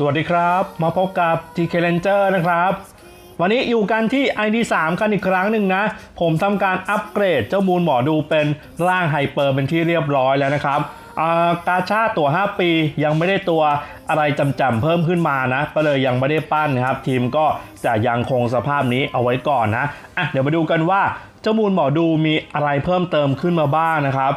สวัสดีครับ มาพบกับ GK Ranger นะครับ วันนี้อยู่กันที่ ID3 กันอีกครั้งหนึ่งนะ ผมทำการอัปเกรดเจ้ามูลหมอดูเป็นร่างไฮเปอร์เป็นที่เรียบร้อยแล้วนะครับอากาชาตัว 5 ปียังไม่ได้ตัวอะไรจำๆเพิ่มขึ้นมานะ ก็เลยยังไม่ได้ปั้นนะครับ ทีมก็จะยังคงสภาพนี้เอาไว้ก่อนนะอะเดี๋ยวมาดูกันว่าเจ้ามูลหมอดูมีอะไรเพิ่มเติมขึ้นมาบ้างนะครับ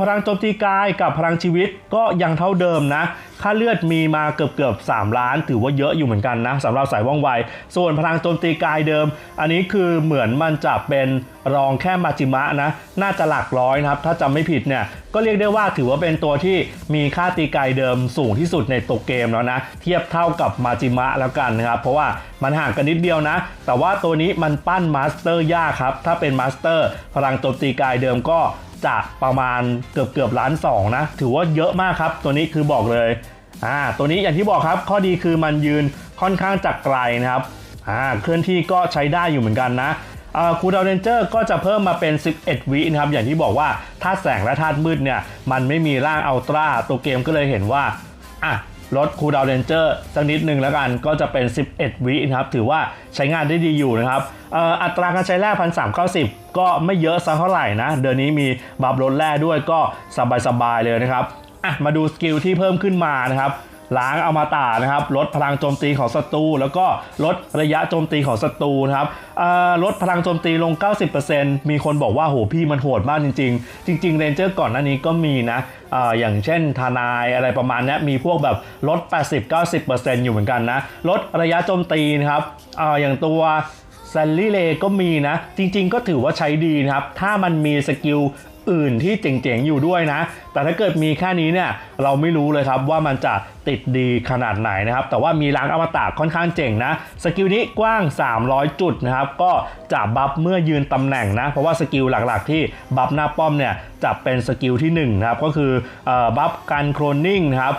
พลังโจมตีกายกับพลังชีวิตก็ยังเท่าเดิมนะ ค่าเลือดมีมาเกือบเกือบ3ล้าน ถือว่าเยอะอยู่เหมือนกันนะสำหรับสายว่องไว ส่วนพลังโจมตีกายเดิม อันนี้คือเหมือนมันจะเป็นรองแค่มาจิมะนะ น่าจะหลักร้อยนะครับ ถ้าจำไม่ผิดเนี่ย ก็เรียกได้ว่าถือว่าเป็นตัวที่มีค่าตีกายเดิมสูงที่สุดในตัวเกมแล้วนะ เทียบเท่ากับมาจิมะแล้วกันนะครับ เพราะว่ามันห่างกันนิดเดียวนะ แต่ว่าตัวนี้มันปั้นมาสเตอร์ยากครับ ถ้าเป็นมาสเตอร์พลังโจมตีกายเดิมก็ จะประมาณเกือบเกือบล้านสองนะ ถือว่าเยอะมากครับ ตัวนี้คือบอกเลยอ่าตัวนี้อย่างที่บอกครับ ข้อดีคือมันยืนค่อนข้างจากไกลนะครับอ่าเคลื่อนที่ก็ใช้ได้อยู่เหมือนกันนะคูดาวเรนเจอร์ก็จะเพิ่มมาเป็น 11 วินะครับ อย่างที่บอกว่าธาตุแสงและธาตุมืดเนี่ย มันไม่มีร่างอัลตร้าตัวเกมก็เลยเห็นว่าอะ ลดคูลดาวน์เรนเจอร์สักนิดหนึ่งแล้วกันก็จะเป็น 11 วินะครับ ถือว่าใช้งานได้ดีอยู่นะครับอ,อ,อัตราการใช้แร่พันสามเก้าก็ไม่เยอะสักเท่าไหร่นะ เดือนนี้มีบัฟลดแร่ด้วยก็สบายๆเลยนะครับอะมาดูสกิลที่เพิ่มขึ้นมานะครับ ล้างอมตะนะครับลดพลังโจมตีของศัตรูแล้วก็ลดระยะโจมตีของศัตรูนะครับลดพลังโจมตีลง 90%มีคนบอกว่าโหพี่มันโหดมากจริง ๆ จริงๆเรนเจอร์ก่อนหน้านี้ก็มีนะออย่างเช่นทนายอะไรประมาณนี้มีพวกแบบลด 80-90%อยู่เหมือนกันนะลดระยะโจมตีนะครับอออย่างตัวแซลลี่เลก็มีนะ จริงๆก็ถือว่าใช้ดีนะครับ ถ้ามันมีสกิล อื่นที่เจ๋งๆอยู่ด้วยนะ แต่ถ้าเกิดมีแค่นี้เนี่ยเราไม่รู้เลยครับว่ามันจะติดดีขนาดไหนนะครับ แต่ว่ามีล้างอมตะค่อนข้างเจ๋งนะ สกิลนี้กว้าง 300 จุดนะครับ ก็จะบัฟเมื่อยืนตำแหน่งนะ เพราะว่าสกิลหลักๆ ที่บัฟหน้าป้อมเนี่ยจะเป็นสกิลที่1นะครับก็คืออบัฟการโครนนิ่งนะครับ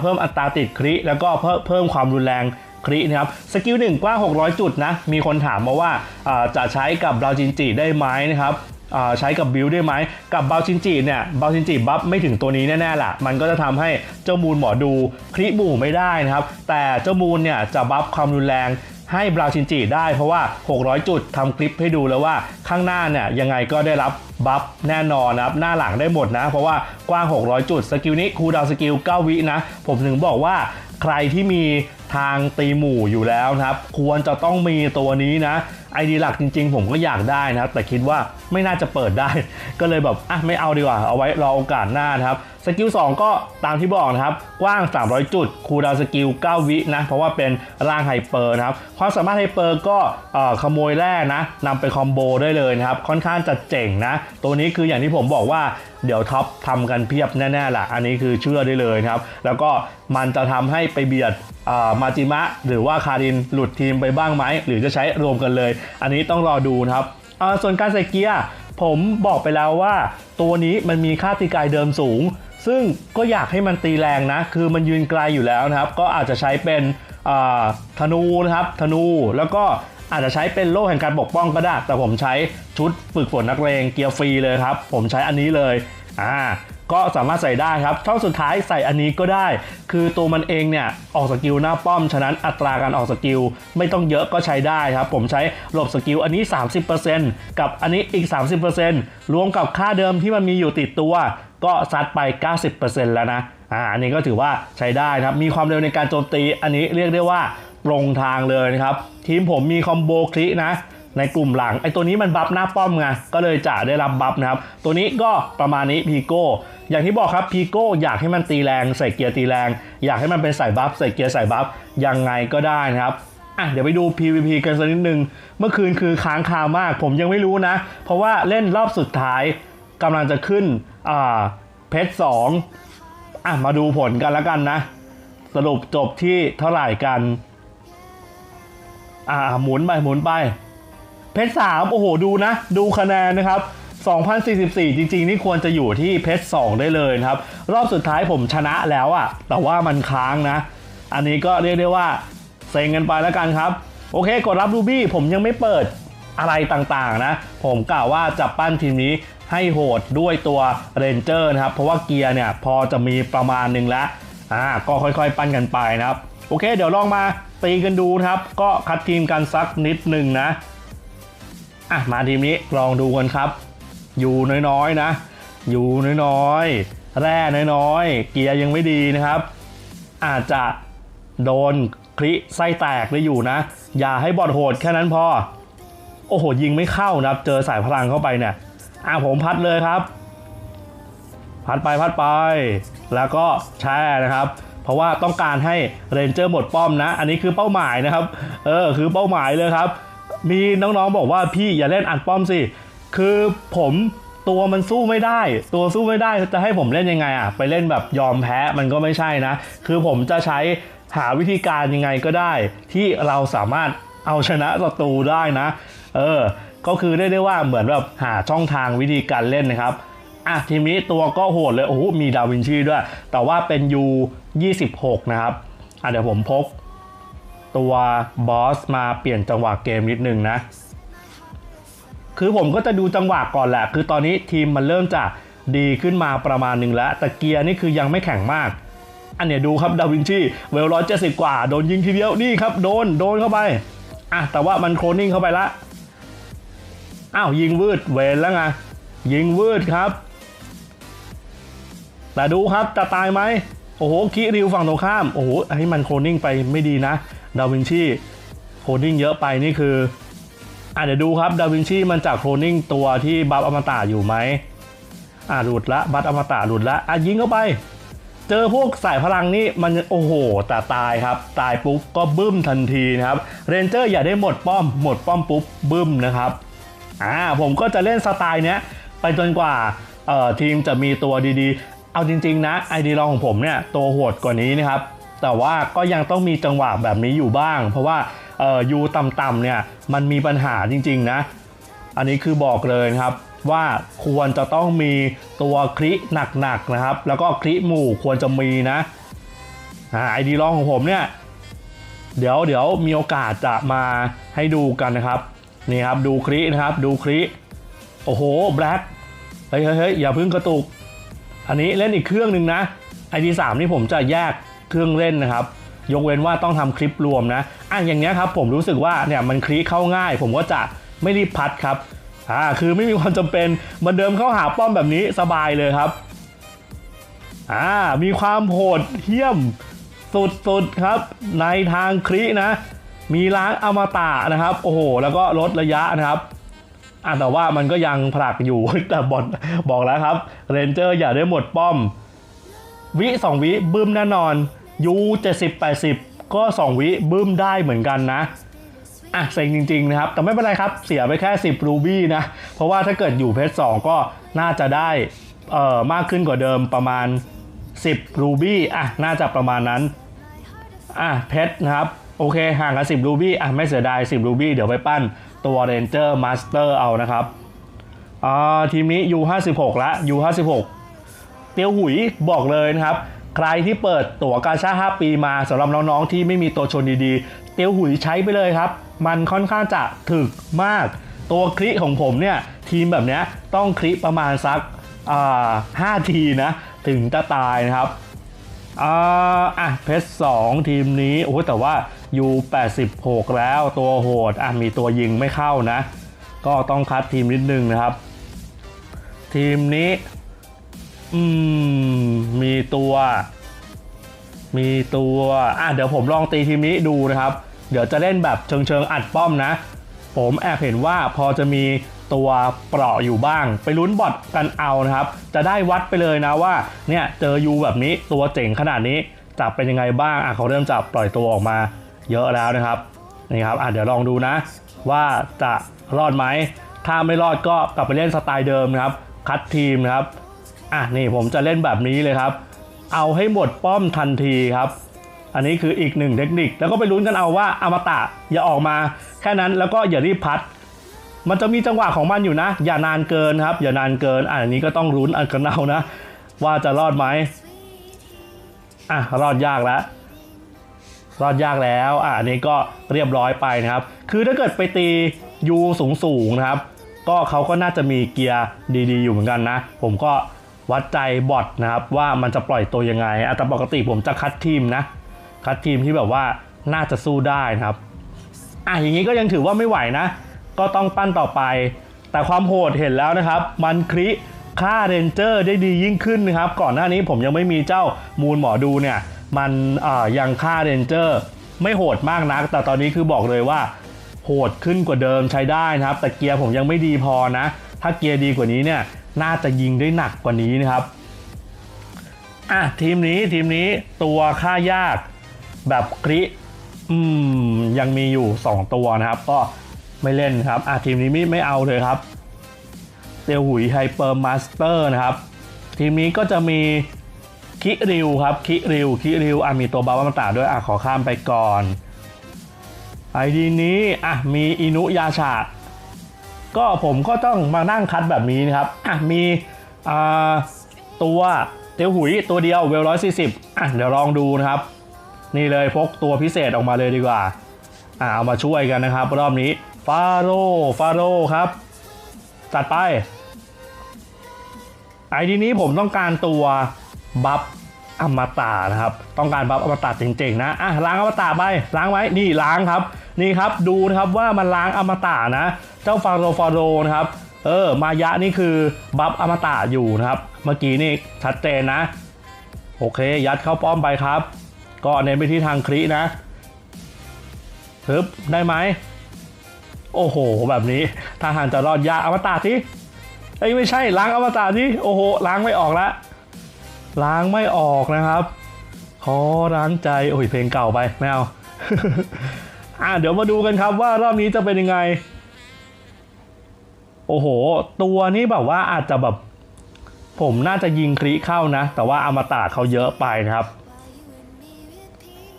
เพิ่มอัตราติดคริแล้วก็เพิ่มเพิ่มความรุนแรงครินะครับสกิลหนึ่งกว้าง600 จุดนะ มีคนถามมาว่าจะใช้กับบราจินจิได้ไหมนะครับ ใช้กับบิลได้ไหม กับบาวจินจิเนี่ยบาวจินจิบัฟไม่ถึงตัวนี้แน่ๆล่ะ มันก็จะทำให้เจ้ามูลหมอดูคริบูไม่ได้นะครับ แต่เจ้ามูลเนี่ยจะบัฟความรุนแรงให้บราชินจิได้เพราะว่า 600 จุดทำคลิปให้ดูแล้วว่าข้างหน้าเนี่ยยังไงก็ได้รับบัฟแน่นอนนะครับหน้าหลังได้หมดนะ เพราะว่ากว้าง 600 จุด สกิลนี้คูลดาวน์สกิล 9 วินะ ผมถึงบอกว่าใครที่มีทางตีหมู่อยู่แล้วนะครับ ควรจะต้องมีตัวนี้นะ ไอดีหลักจริง ๆ ผมก็อยากได้นะครับ แต่คิดว่าไม่น่าจะเปิดได้ ก็เลยแบบอะไม่เอาดีกว่า เอาไว้รอโอกาสหน้านะครับสกิล2ก็ตามที่บอกนะครับ กว้าง 300 จุด คูดาวสกิล 9 วินะ เพราะว่าเป็นร่างไฮเปอร์นะครับ ความสามารถไฮเปอร์ก็ขโมยแร่นะนำไปคอมโบได้เลยนะครับ ค่อนข้างจะเจ๋งนะ ตัวนี้คืออย่างที่ผมบอกว่าเดี๋ยวท็อปทำกันเพียบแน่ๆล่ะ อันนี้คือเชื่อได้เลยนะครับ แล้วก็มันจะทำให้ไปเบียดอ่ามาจิมะ หรือว่าคารินหลุดทีมไปบ้างไหม หรือจะใช้รวมกันเลยอันนี้ต้องรอดูนะครับส่วนการใส่เกียร์ผมบอกไปแล้วว่า ตัวนี้มันมีค่าตีกายเดิมสูง ซึ่งก็อยากให้มันตีแรงนะ คือมันยืนไกลอยู่แล้วนะครับ ก็อาจจะใช้เป็นธนูนะครับธนูแล้วก็อาจจะใช้เป็นโล่แห่งการปกป้องก็ได้ แต่ผมใช้ชุดฝึกฝนนักเรงเกียร์ฟรีเลยครับ ผมใช้อันนี้เลยอ่า ก็สามารถใส่ได้ครับช่องสุดท้ายใส่อันนี้ก็ได้ คือตัวมันเองเนี่ยออกสกิลหน้าป้อม ฉะนั้นอัตราการออกสกิลไม่ต้องเยอะก็ใช้ได้ครับ ผมใช้หลบสกิลอันนี้ 30%กับอันนี้อีก 30%รวมกับค่าเดิมที่มันมีอยู่ติดตัว ก็ซัดไป 90%แล้วนะ อ่าอันนี้ก็ถือว่าใช้ได้นะครับ มีความเร็วในการโจมตี อันนี้เรียกได้ว่าตรงทางเลยนะครับ ทีมผมมีคอมโบคลินะ ในกลุ่มหลังไอตัวนี้มันบัฟหน้าป้อมไงก็เลยจะได้รับบัฟนะครับ ตัวนี้ก็ประมาณนี้พีโก้อย่างที่บอกครับพีโก้อยากให้มันตีแรงใส่เกียร์ตีแรง อยากให้มันเป็นใส่บัฟใส่เกียร์ใส่บัฟยังไงก็ได้นะครับอะเดี๋ยวไปดู PVP กันสักนิดนึง เมื่อคืนคือค้างคามาก ผมยังไม่รู้นะ เพราะว่าเล่นรอบสุดท้ายกำลังจะขึ้นอ่าเพชรสองอะมาดูผลกันแล้วกันนะ สรุปจบที่เท่าไหร่กัน อ่าหมุนไปหมุนไป เพชรสามโอ้โหดูนะ ดูคะแนนนะครับ2044 จริงๆ นี่ควรจะอยู่ที่เพชร2ได้เลยครับ รอบสุดท้ายผมชนะแล้วอะแต่ว่ามันค้างนะ อันนี้ก็เรียกได้ว่าเซ็งกันไปแล้วกันครับ โอเค กดรับรูบี้ผมยังไม่เปิดอะไรต่างๆนะ ผมกล่าวว่าจะปั้นทีมนี้ให้โหดด้วยตัวเรนเจอร์นะครับ เพราะว่าเกียร์เนี่ยพอจะมีประมาณหนึ่งแล้วอ่าก็ค่อยๆ ปั้นกันไปนะครับ โอเค เดี๋ยวลองมาตีกันดูครับ ก็คัดทีมกันสักนิดหนึ่งนะ อะมาทีมนี้ลองดูกันครับ อยู่น้อยๆนะ อยู่น้อยๆ แร่น้อยๆ เกียร์ยังไม่ดีนะครับ อาจจะโดนคลิไส้แตกได้อยู่นะ อย่าให้บอดโหดแค่นั้นพอ โอ้โห ยิงไม่เข้านะครับ เจอสายพลังเข้าไปเนี่ย อะผมพัดเลยครับ พัดไปพัดไป แล้วก็แช่นะครับเพราะว่าต้องการให้เรนเจอร์หมดป้อมนะ อันนี้คือเป้าหมายนะครับ เออ คือเป้าหมายเลยครับ มีน้องๆบอกว่าพี่อย่าเล่นอัดป้อมสิ คือผมตัวมันสู้ไม่ได้ ตัวสู้ไม่ได้จะให้ผมเล่นยังไงอะ ไปเล่นแบบยอมแพ้มันก็ไม่ใช่นะ คือผมจะใช้หาวิธีการยังไงก็ได้ ที่เราสามารถเอาชนะศัตรูได้นะ เออ ก็คือได้ได้ว่าเหมือนแบบหาช่องทางวิธีการเล่นนะครับ อะทีนี้ตัวก็โหดเลย โอ้โห มีดาวินชีด้วย แต่ว่าเป็น U 26 นะครับ อะเดี๋ยวผมพก ตัวบอสมาเปลี่ยนจังหวะเกมนิดนึงนะ คือผมก็จะดูจังหวะก่อนแหละ คือตอนนี้ทีมมันเริ่มจะดีขึ้นมาประมาณหนึ่งแล้ว แต่เกียร์นี่คือยังไม่แข็งมาก อันเนี้ยดูครับดาวินชีเวลร้อยเจ็ดสิบกว่า โดนยิงทีเดียว นี่ครับ โดน โดนเข้าไป อะ แต่ว่ามันโคลนนิ่งเข้าไปละ อ้าว ยิงวืด เวนแล้วไง ยิงวืดครับ แต่ดูครับ จะตายไหมโอ้โหคิริวฝั่งตรงข้าม โอ้โหให้มันโคลนนิ่งไปไม่ดีนะ ดาวินชีโคลนิ่งเยอะไปนี่คืออะเดี๋ยวดูครับดาวินชีมันจะโคลนนิ่งตัวที่บัฟอมตะอยู่ไหมอะหลุดละบัฟอมตะหลุดละอะยิงเข้าไป เจอพวกสายพลังนี่มันโอ้โหแต่ตายครับ ตายปุ๊บก็บึ้มทันทีนะครับเรนเจอร์อย่าได้หมดป้อม หมดป้อมปุ๊บบึ้มนะครับอ่าผมก็จะเล่นสไตล์เนี้ยไปจนกว่าเอ่อทีมจะมีตัวดีๆ เอาจริง ๆ นะไอดีลองของผมเนี่ยตัวโหดกว่านี้นะครับ แต่ว่าก็ยังต้องมีจังหวะแบบนี้อยู่บ้าง เพราะว่าเอ่อยูต่ำๆเนี่ยมันมีปัญหาจริงๆนะ อันนี้คือบอกเลยนะครับว่าควรจะต้องมีตัวคลิหนักๆนะครับ แล้วก็คลิหมู่ควรจะมีนะอ่าไอดีลองของผมเนี่ยเดี๋ยวเดี๋ยวมีโอกาสจะมาให้ดูกันนะครับนี่ครับดูคลินะครับดูคลิโอ้โหแบล็คเฮ้ยเฮ้ยเฮ้ยอย่าพึ่งกระตุก อันนี้เล่นอีกเครื่องหนึ่งนะไอดีสามนี่ผมจะแยก เครื่องเล่นนะครับยกเว้นว่าต้องทำคลิปรวมนะอะอย่างเนี้ยครับผมรู้สึกว่าเนี่ยมันคลิเข้าง่าย ผมก็จะไม่รีบพัดครับอ่าคือไม่มีความจำเป็นเหมันเดิมเข้าหาป้อมแบบนี้สบายเลยครับอ่ามีความโหดเหี้ยมสุดๆครับ ในทางคลินะ มีล้างอมตะนะครับ โอ้โห แล้วก็ลดระยะนะครับอะแต่ว่ามันก็ยังผลักอยู่แต่บอลบอกแล้วครับเรนเจอร์อย่าได้หมดป้อม วิสองวิบึ้มแน่นอนยู70 80ก็2วิบึ้มได้เหมือนกันนะอะเซ็งจริงๆนะครับ แต่ไม่เป็นไรครับ เสียไปแค่ 10 รูบี้นะ เพราะว่าถ้าเกิดอยู่เพชร2ก็น่าจะได้เอ่อมากขึ้นกว่าเดิมประมาณ 10 รูบี้อะน่าจะประมาณนั้นอะเพชรนะครับ โอเคห่างกัน 10 รูบี้อะไม่เสียดาย 10 รูบี้เดี๋ยวไปปั้นตัวเรนเจอร์มาสเตอร์เอานะครับอ่าทีมนี้ U56 ละ U56 เตียวหุยบอกเลยนะครับ ใครที่เปิดตั๋วกาชา5ปีมาสำหรับน้องๆที่ไม่มีตัวชนดีๆ เตียวหุยใช้ไปเลยครับ มันค่อนข้างจะถึกมาก ตัวคลิของผมเนี่ย ทีมแบบนี้ต้องคลิประมาณสักอ่า5ทีนะ ถึงจะตายนะครับอ่าอะเพชรสองทีมนี้โอ้แต่ว่ายู86 แล้วตัวโหดอะมีตัวยิงไม่เข้านะ ก็ต้องคัดทีมนิดนึงนะครับ ทีมนี้ อืม มีตัว มีตัว อะเดี๋ยวผมลองตีทีมนี้ดูนะครับ เดี๋ยวจะเล่นแบบเชิงเชิงอัดป้อมนะ ผมแอบเห็นว่าพอจะมีตัวเปราะอยู่บ้าง ไปลุ้นบอทกันเอานะครับ จะได้วัดไปเลยนะว่า เนี่ยเจอยูแบบนี้ตัวเจ๋งขนาดนี้จะเป็นยังไงบ้างอะเขาเริ่มจะปล่อยตัวออกมาเยอะแล้วนะครับนี่ครับอะเดี๋ยวลองดูนะ ว่าจะรอดไหมถ้าไม่รอดก็กลับไปเล่นสไตล์เดิมนะครับ คัดทีมนะครับ อะนี่ผมจะเล่นแบบนี้เลยครับ เอาให้หมดป้อมทันทีครับ อันนี้คืออีกหนึ่งเทคนิค แล้วก็ไปลุ้นกันเอาว่าอมตะอย่าออกมาแค่นั้นแล้วก็อย่ารีบพัด มันจะมีจังหวะของมันอยู่นะ อย่านานเกินครับ อย่านานเกินอะอันนี้ก็ต้องลุ้นอันกันเอานะ ว่าจะรอดไหมอะรอดยากแล้วรอดยากแล้ว อะอันนี้ก็เรียบร้อยไปนะครับ คือถ้าเกิดไปตียูสูงสูงๆนะครับ ก็เขาก็น่าจะมีเกียร์ดีๆ อยู่เหมือนกันนะ ผมก็ วัดใจบอทนะครับว่ามันจะปล่อยตัวยังไงอะแต่ปกติผมจะคัดทีมนะ คัดทีมที่แบบว่าน่าจะสู้ได้นะครับอะอย่างนี้ก็ยังถือว่าไม่ไหวนะ ก็ต้องปั้นต่อไป แต่ความโหดเห็นแล้วนะครับ มันคริฆ่าเรนเจอร์ได้ดียิ่งขึ้นนะครับ ก่อนหน้านี้ผมยังไม่มีเจ้ามูลหมอดูเนี่ย มันยังฆ่าเรนเจอร์ไม่โหดมากนัก แต่ตอนนี้คือบอกเลยว่า โหดขึ้นกว่าเดิมใช้ได้นะครับ แต่เกียร์ผมยังไม่ดีพอนะ ถ้าเกียร์ดีกว่านี้เนี่ย น่าจะยิงได้หนักกว่านี้นะครับอะทีมนี้ทีมนี้ตัวค่ายากแบบคริอืมยังมีอยู่ 2 ตัวนะครับ ก็ไม่เล่นครับอะทีมนี้ไม่ไม่เอาเลยครับเตียวหุยไฮเปอร์มาสเตอร์นะครับ ทีมนี้ก็จะมีคิริวครับคิริวคิริวอะมีตัวบาบามาตาด้วยอะขอข้ามไปก่อนไอดีนี้อะมีอินุยาชา ก็ผมก็ต้องมานั่งคัดแบบนี้นะครับอะมีตัวเตียวหุยตัวเดียวเวลร้อยสี่สิบอะเดี๋ยวลองดูนะครับ นี่เลยพกตัวพิเศษออกมาเลยดีกว่าอ่าเอามาช่วยกันนะครับ รอบนี้ฟาโร่ฟาโร่ครับจัดไปไอดีนี้ผมต้องการตัวบัฟอมตะนะครับ ต้องการบัฟอมตะจริงๆนะอะล้างอมตะไปล้างไว้นี่ล้างครับ นี่ครับดูนะครับว่ามันล้างอมตะนะ เจ้าฟาโรฟาโรนะครับเออมายะนี่คือบัฟอมตะอยู่นะครับ เมื่อกี้นี่ชัดเจนนะ โอเค ยัดเข้าป้อมไปครับ ก็เน้นไปที่ทางครินะฮึบได้ไหมโอ้โห แบบนี้ถ้าหากจะรอดยาอมตะที่เอ้ไม่ใช่ล้างอมตะที่โอ้โหล้างไม่ออกละล้างไม่ออกนะครับขอล้างใจโอ้ยเพลงเก่าไปไม่เอา อะเดี๋ยวมาดูกันครับว่ารอบนี้จะเป็นยังไง โอ้โห ตัวนี้แบบว่าอาจจะแบบ ผมน่าจะยิงคริเข้านะ แต่ว่าอมตะเขาเยอะไปนะครับ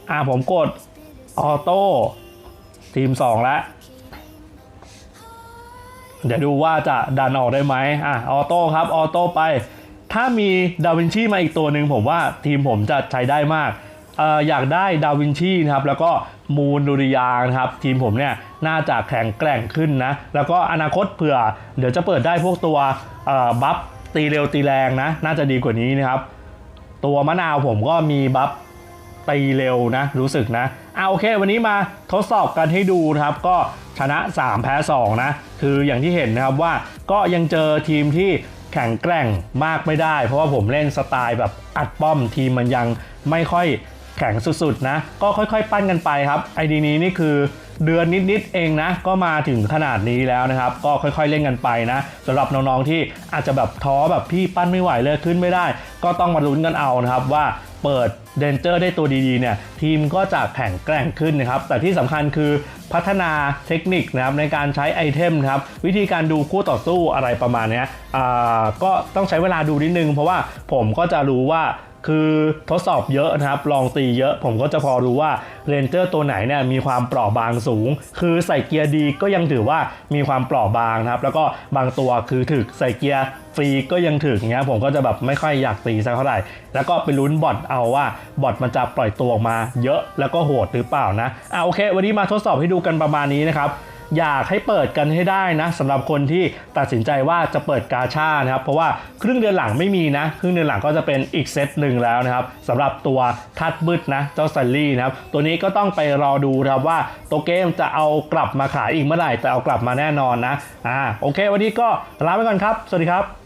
อะผมกดออโต้ทีม2แล้วเดี๋ยวดูว่าจะดันออกได้ไหมอะออโต้ครับออโต้ไป ถ้ามีดาวินชีมาอีกตัวหนึ่งผมว่าทีมผมจะใช้ได้มาก อยากได้ดาวินชีนะครับแล้วก็มูนดุริยางนะครับทีมผมเนี่ยน่าจะแข็งแกร่งขึ้นนะแล้วก็อนาคตเผื่อ เดี๋ยวจะเปิดได้พวกตัวบัฟตีเร็วตีแรงนะน่าจะดีกว่านี้นะครับตัวมะนาวผมก็มีบัฟตีเร็วนะรู้สึกนะอ่าโอเค วันนี้มาทดสอบกันให้ดูนะครับก็ชนะ 3 แพ้ 2 นะ คืออย่างที่เห็นนะครับว่าก็ยังเจอทีมที่แข็งแกร่งมากไม่ได้ เพราะว่าผมเล่นสไตล์แบบอัดป้อมทีมมันยังไม่ค่อย แข็งสุดๆนะ ก็ค่อยๆ ปั้นกันไปครับไอดีนี้นี่คือเดือนนิดๆเองนะ ก็มาถึงขนาดนี้แล้วนะครับ ก็ค่อยๆเล่นกันไปนะสำหรับน้องๆที่อาจจะแบบท้อแบบพี่ปั้นไม่ไหวเลยขึ้นไม่ได้ ก็ต้องมาลุ้นกันเอานะครับว่าเปิดเดนเจอร์ได้ตัวดีๆเนี่ยทีมก็จะแข็งแกร่งขึ้นนะครับ แต่ที่สำคัญคือพัฒนาเทคนิคนะครับในการใช้ไอเทมครับวิธีการดูคู่ต่อสู้อะไรประมาณนี้อ่าก็ต้องใช้เวลาดูนิดนึง เพราะว่าผมก็จะรู้ว่า คือทดสอบเยอะนะครับ ลองตีเยอะผมก็จะพอรู้ว่าเรนเจอร์ตัวไหนเนี่ยมีความเปราะบางสูง คือใส่เกียร์ดีก็ยังถือว่ามีความเปราะบางนะครับ แล้วก็บางตัวคือถึกใส่เกียร์ฟรีก็ยังถึกอย่างเงี้ยผมก็จะแบบไม่ค่อยอยากตีสักเท่าไหร่ แล้วก็ไปลุ้นบอทเอาว่าบอทมันจะปล่อยตัวออกมาเยอะแล้วก็โหดหรือเปล่านะอะโอเค วันนี้มาทดสอบให้ดูกันประมาณนี้นะครับ อยากให้เปิดกันให้ได้นะสำหรับคนที่ตัดสินใจว่าจะเปิดกาชานะครับ เพราะว่าครึ่งเดือนหลังไม่มีนะ ครึ่งเดือนหลังก็จะเป็นอีกเซตหนึ่งแล้วนะครับสำหรับตัวทัดมืดนะ เจ้าซัลลี่นะครับ ตัวนี้ก็ต้องไปรอดูนะครับว่าตัวเกมจะเอากลับมาขายอีกเมื่อไหร่แต่เอากลับมาแน่นอนนะอ่าโอเค วันนี้ก็ลาไปก่อนครับ สวัสดีครับ